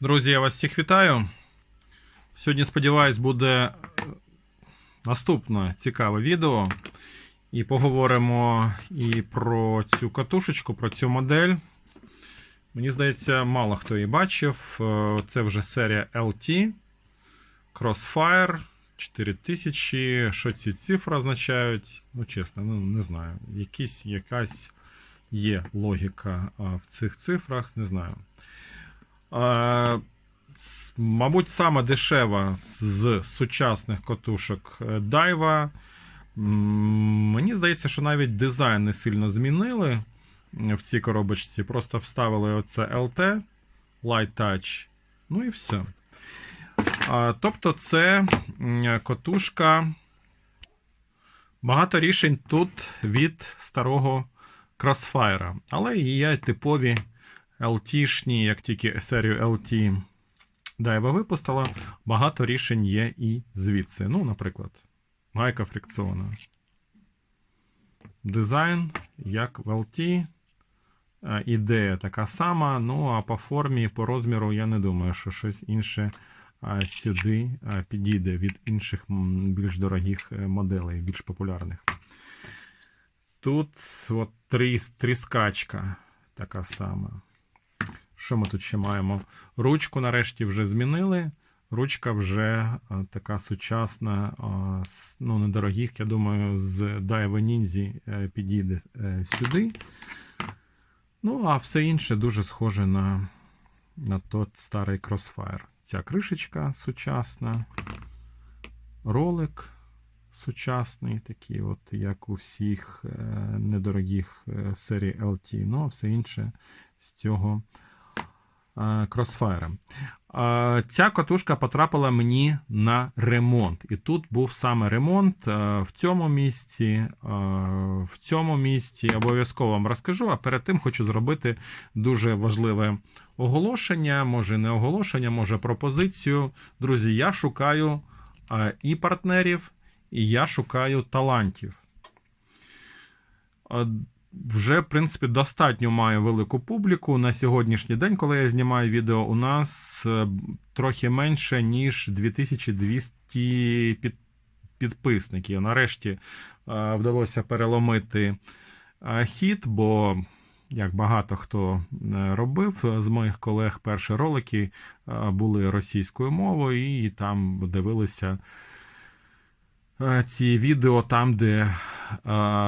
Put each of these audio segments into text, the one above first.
Друзі, я вас всіх вітаю. Сьогодні, сподіваюсь, буде наступне цікаве відео. І поговоримо і про цю катушечку, про цю модель. Мені здається, мало хто її бачив. Е, Це вже серія LT Crossfire 4000. Що ці цифри означають? Ну, чесно, ну, не знаю. Якісь, якась є логіка в цих цифрах, не знаю. Е, Мабуть, саме дешева з- сучасних котушок е, Daiwa. М, Мені здається, що навіть дизайн не сильно змінили в цій коробочці. Просто вставили оце LT, Light Touch. Ну і все. Тобто, це котушка. Багато рішень тут від старого Crossfire. Але і є типові LT-шні, як тільки серію LT Daiwa випустила, багато рішень є і звідси. Ну, наприклад, гайка фрикціона. Дизайн, як в LT. Ідея така сама. Ну, а по формі, по розміру, я не думаю, що щось інше сюди підійде від інших більш дорогих е, моделей, більш популярних. Тут от тріскачка така сама. Що ми тут ще маємо? Ручку нарешті вже змінили. Ручка вже а, така сучасна, а, з, ну, недорогих, я думаю, з Daiwa Ninja е, підійде е, сюди. Ну, а все інше дуже схоже на, на тот старий Crossfire. Ця кришечка сучасна, ролик сучасний, такий, от, як у всіх е, недорогих е, серії LT. Ну, а все інше з цього е, Crossfire. Е, Ця катушка потрапила мені на ремонт. І тут був саме ремонт е, в цьому місці. е, В цьому місці обов'язково вам розкажу. А перед тим хочу зробити дуже важливе оголошення. Може, не оголошення, може пропозицію. Друзі, я шукаю е, і партнерів, і я шукаю талантів. Вже, в принципі, достатньо маю велику публіку. На сьогоднішній день, коли я знімаю відео, у нас е, трохи менше, ніж 2200 під, підписників. Нарешті е, вдалося переломити е, хід, бо, як багато хто робив з моїх колег, перші ролики були російською мовою, і там дивилися ці відео там, де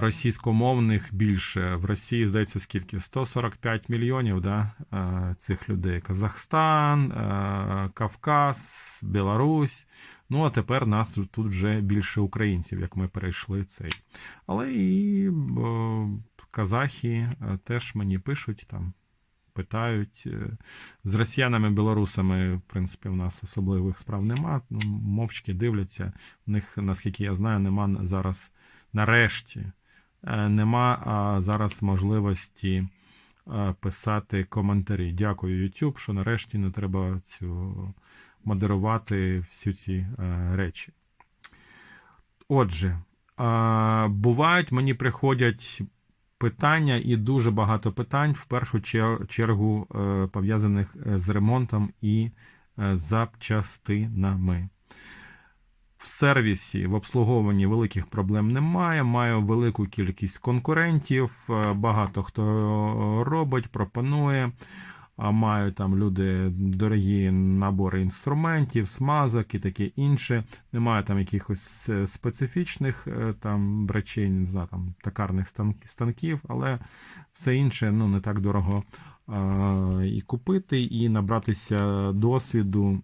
російськомовних більше. В Росії, здається, скільки? 145 мільйонів да, е, цих людей. Казахстан, е, Кавказ, Білорусь. Ну, а тепер нас тут вже більше українців, як ми перейшли цей. Але і е, казахи е, теж мені пишуть там. Питають Е, з росіянами, білорусами, в принципі, у нас особливих справ нема. Ну, мовчки дивляться. У них, наскільки я знаю, нема зараз нарешті. е, Нема зараз можливості е, писати коментарі. Дякую, YouTube, що нарешті не треба цю модерувати всі ці е, речі. Отже, бувають, мені приходять питання і дуже багато питань, в першу чергу пов'язаних з ремонтом і запчастинами. В сервісі, в обслуговуванні великих проблем немає. Маю велику кількість конкурентів. е, Багато хто робить, пропонує. А маю там люди дорогі набори інструментів, смазок і таке інше. Немає там якихось е, специфічних е, там речей, не знаю, там токарних станків, але все інше ну, не так дорого і купити, і набратися досвіду.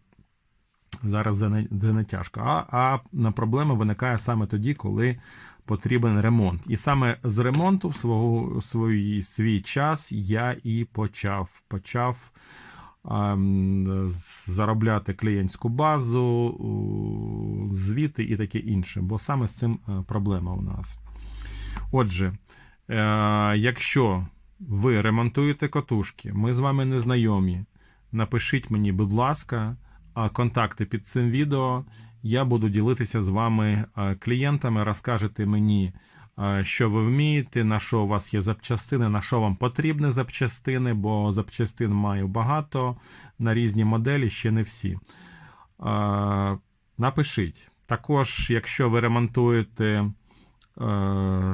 Зараз це не, тяжко. А, а проблема виникає саме тоді, коли потрібен ремонт. І саме з ремонту в свого, свій, свій час я і почав. Почав ем, заробляти клієнтську базу, звіти і таке інше. Бо саме з цим е, проблема у нас. Отже, е, якщо ви ремонтуєте котушки, ми з вами не знайомі, напишіть мені, будь ласка, контакти під цим відео. Я буду ділитися з вами клієнтами, розкажете мені, що ви вмієте, на що у вас є запчастини, на що вам потрібні запчастини, бо запчастин маю багато на різні моделі, ще не всі. Напишіть. Також, якщо ви ремонтуєте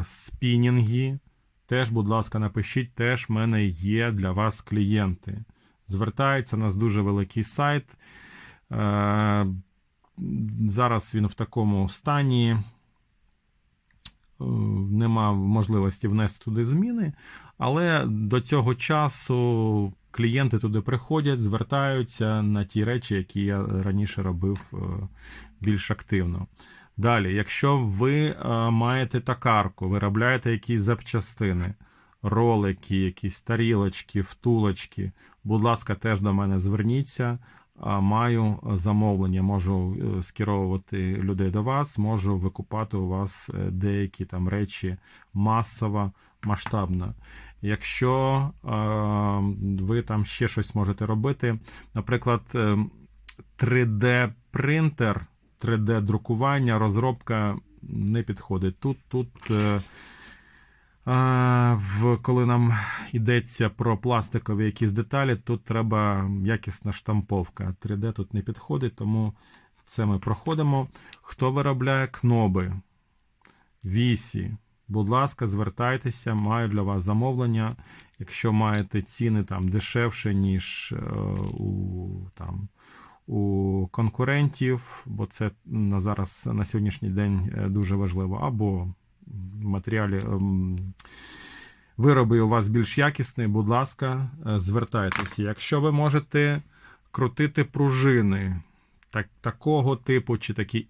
спінінги, теж, будь ласка, напишіть, теж в мене є для вас клієнти. Звертаються, у нас дуже великий сайт. Е, зараз він в такому стані. е, Нема можливості внести туди зміни, але до цього часу клієнти туди приходять, звертаються на ті речі, які я раніше робив е, більш активно. Далі, якщо ви маєте токарку, виробляєте якісь запчастини, ролики, якісь тарілочки, втулочки, будь ласка, теж до мене зверніться. Маю замовлення, можу е, скеровувати людей до вас, можу викупати у вас е, деякі там речі масово, масштабно. Якщо е, ви там ще щось можете робити, наприклад, е, 3D-принтер, 3D-друкування, розробка не підходить. Тут, тут е, в, коли нам йдеться про пластикові якісь деталі, тут треба якісна штамповка. 3D тут не підходить, тому це ми проходимо. Хто виробляє кноби, вісі, будь ласка, звертайтеся, маю для вас замовлення. Якщо маєте ціни там дешевше, ніж е, у, там, у конкурентів, бо це на зараз на сьогоднішній день е, дуже важливо, або матеріалі ем, вироби у вас більш якісні, будь ласка, е, звертайтеся. Якщо ви можете крутити пружини так, такого типу, чи такі,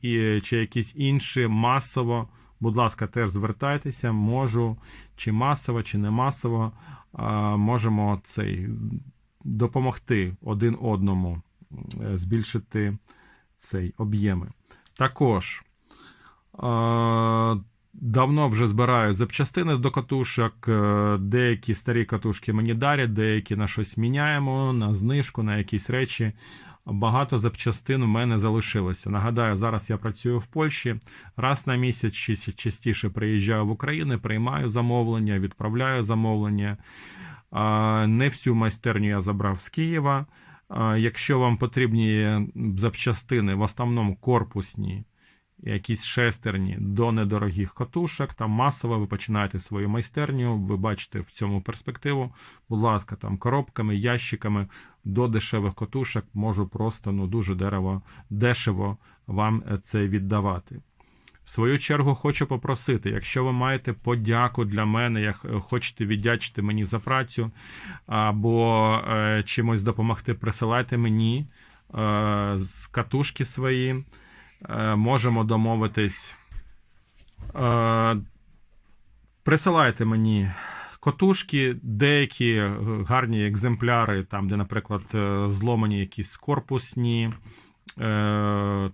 чи якісь інші масово, будь ласка, теж звертайтеся, можу, чи масово, чи не масово, можемо цей допомогти один одному е, збільшити цей об'єми. Також е, давно вже збираю запчастини до катушок. е, Деякі старі катушки мені дарять, деякі на щось міняємо, на знижку, на якісь речі. Багато запчастин в мене залишилося. Нагадаю, зараз я працюю в Польщі. Раз на місяць частіше приїжджаю в Україну, приймаю замовлення, відправляю замовлення. Не всю майстерню я забрав з Києва. Якщо вам потрібні запчастини, в основному корпусні, якісь шестерні до недорогих катушок, там масово ви починаєте свою майстерню, ви бачите в цьому перспективу. Будь ласка, там коробками, ящиками до дешевих катушок можу просто ну, дуже дерево, дешево вам це віддавати. В свою чергу хочу попросити, якщо ви маєте подяку для мене, як е, хочете віддячити мені за працю, або е, чимось допомогти, присилайте мені е, з катушки свої. Е, можемо домовитись. Е, присилайте мені котушки, деякі гарні екземпляри, там, де, наприклад, е, зломані якісь корпусні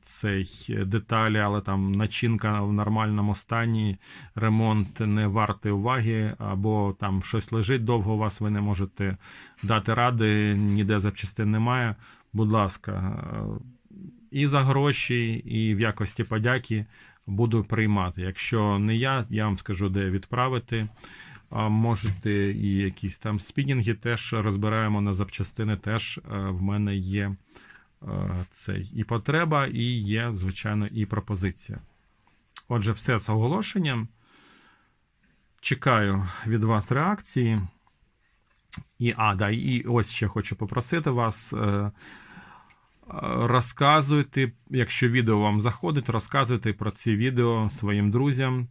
цей, деталі, але там начинка в нормальному стані, ремонт не вартий уваги, або там щось лежить довго у вас, ви не можете дати ради, ніде запчастин немає. Будь ласка, і за гроші, і в якості подяки буду приймати. Якщо не я, я вам скажу, де відправити. Можете і якісь там спінінги теж розбираємо на запчастини. Теж е, в мене є е, цей і потреба, і є, звичайно, і пропозиція. Отже, все з оголошенням. Чекаю від вас реакції. І, а, да, і ось ще хочу попросити вас. Розказуйте, якщо відео вам заходить, розказуйте про ці відео своїм друзям.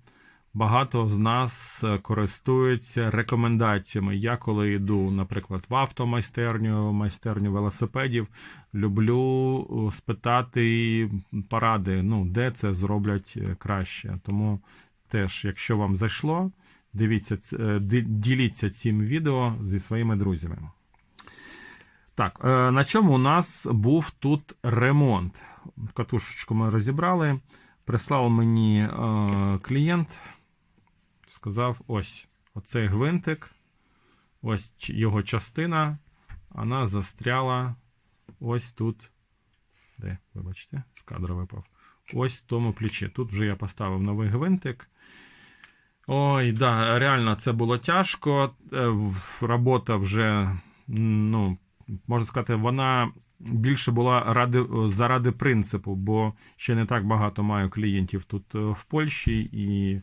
Багато з нас е, користуються рекомендаціями. Я коли йду, наприклад, в автомайстерню, майстерню велосипедів, люблю е, спитати поради, ну, де це зроблять е, краще. Тому теж, якщо вам зайшло, дивіться, діліться цим відео зі своїми друзями. Так, е, на чому у нас був тут ремонт? Катушечку ми розібрали. Прислав мені е, клієнт, сказав: ось оцей гвинтик, ось його частина, вона застряла ось тут. Де, вибачте, з кадра випав. Ось в тому плечі. Тут вже я поставив новий гвинтик. Ой, да, реально це було тяжко. Е, Робота вже, ну, можна сказати, вона більше була ради, заради принципу, бо ще не так багато маю клієнтів тут е, в Польщі, і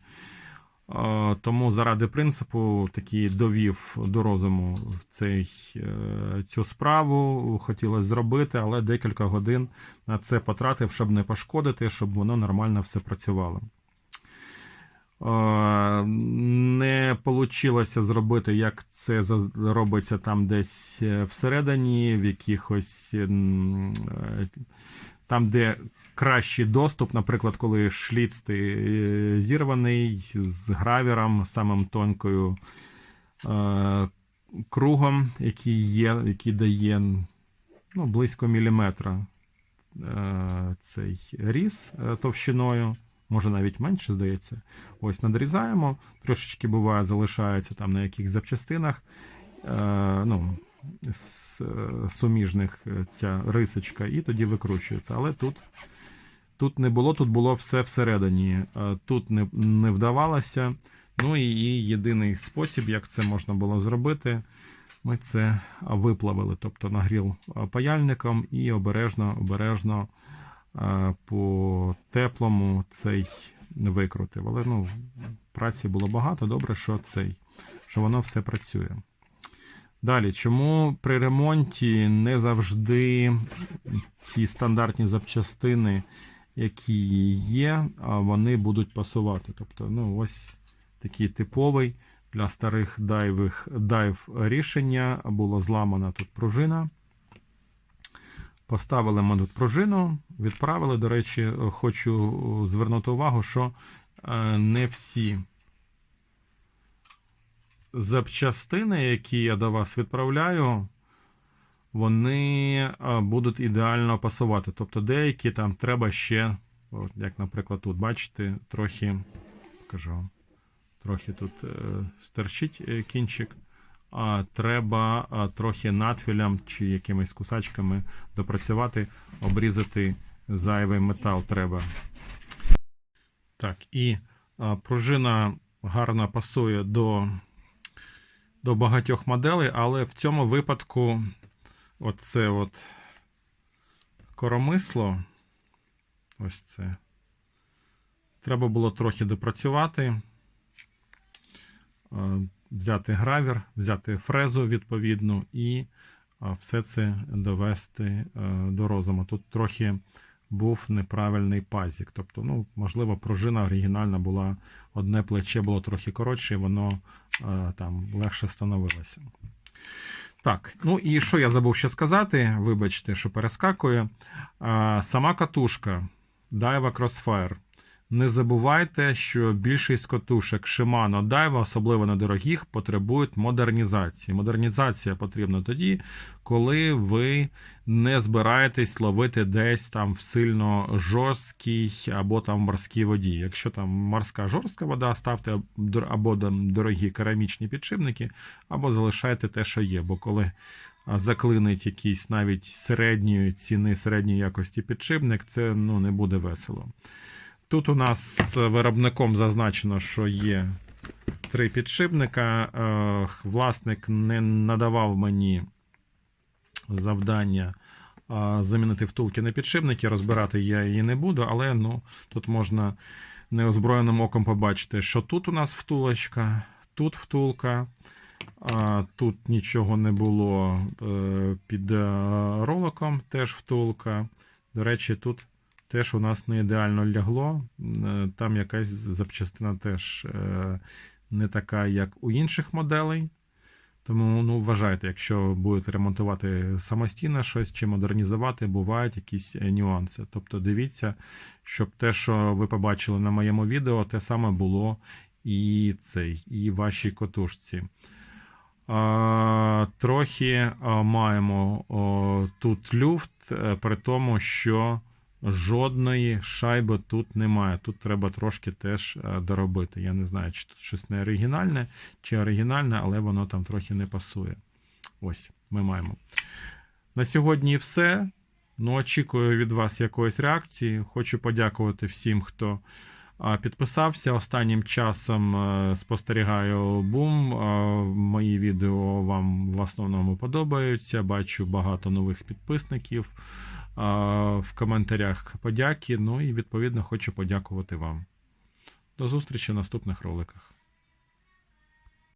е, тому заради принципу таки довів до розуму цей, е, цю справу. Хотілося зробити, але декілька годин на це потратив, щоб не пошкодити, щоб воно нормально все працювало. Е, Не вийшло зробити, як це робиться там десь е, всередині, в якихось е, там, де кращий доступ, наприклад, коли шліц зірваний з гравіром, самим тонкою кругом, який є, який дає ну, близько міліметра цей різ товщиною може навіть менше, здається. Ось надрізаємо, трошечки буває, залишається там на яких запчастинах. Е, ну, е, суміжних е, ця рисочка, і тоді викручується. Але тут, тут не було, тут було все всередині. Е, Тут не, не вдавалося. Ну і, і єдиний спосіб, як це можна було зробити, ми це виплавили, тобто нагріл паяльником і обережно, обережно по теплому цей викрутив. Але ну, праці було багато, добре, що цей, що воно все працює. Далі, чому при ремонті не завжди ті стандартні запчастини, які є, вони будуть пасувати. Тобто, ну, ось такий типовий для старих дайвих, дайв рішення. Було зламана тут пружина. Поставили ми тут пружину, відправили. До речі, хочу звернути увагу, що е, не всі запчастини, які я до вас відправляю, вони е, будуть ідеально пасувати. Тобто деякі там треба ще, як, наприклад, тут, бачите, трохи кажу, трохи тут е, стерчить кінчик. Треба трохи надфілям чи якимись кусачками допрацювати, обрізати зайвий метал треба. Так, і пружина гарно пасує до, до багатьох моделей, але в цьому випадку оце от коромисло, ось це. Треба було трохи допрацювати. Взяти гравір, взяти фрезу відповідну і все це довести е, до розуму. Тут трохи був неправильний пазік. Тобто, ну, можливо, пружина оригінальна була, одне плече було трохи коротше, і воно е, там легше становилося. Так, ну і що я забув ще сказати? Вибачте, що перескакую. Сама катушка Daiwa Crossfire. Не забувайте, що більшість катушок Shimano Daiwa, особливо недорогих, потребують модернізації. Модернізація потрібна тоді, коли ви не збираєтесь ловити десь там в сильно жорсткій або там морській воді. Якщо там морська жорстка вода, ставте або дорогі керамічні підшипники, або залишайте те, що є. Бо коли заклинить якийсь навіть середньої ціни, середньої якості підшипник, це ну, не буде весело. Тут у нас з виробником зазначено, що є три підшипника. Е, Власник не надавав мені завдання е, замінити втулки на підшипники. Розбирати я її не буду, але ну, тут можна неозброєним оком побачити, що тут у нас втулочка, тут втулка. Тут нічого не було е, під е, роликом, теж втулка. До речі, тут теж у нас не ідеально лягло. Е, Там якась запчастина теж е, не така, як у інших моделей. Тому ну, вважайте, якщо будете ремонтувати самостійно щось чи модернізувати, бувають якісь е, нюанси. Тобто дивіться, щоб те, що ви побачили на моєму відео, те саме було і цей, і вашій котушці. Трохи маємо тут люфт, при тому, що жодної шайби тут немає. Тут треба трошки теж е, доробити. Я не знаю, чи тут щось не оригінальне, чи оригінальне, але воно там трохи не пасує. Ось, ми маємо. На сьогодні все. Ну, очікую від вас якоїсь реакції. Хочу подякувати всім, хто Підписався останнім часом, е, спостерігаю бум. Мої відео вам в основному подобаються. Бачу багато нових підписників. В коментарях подяки. Ну і відповідно хочу подякувати вам. До зустрічі в наступних роликах.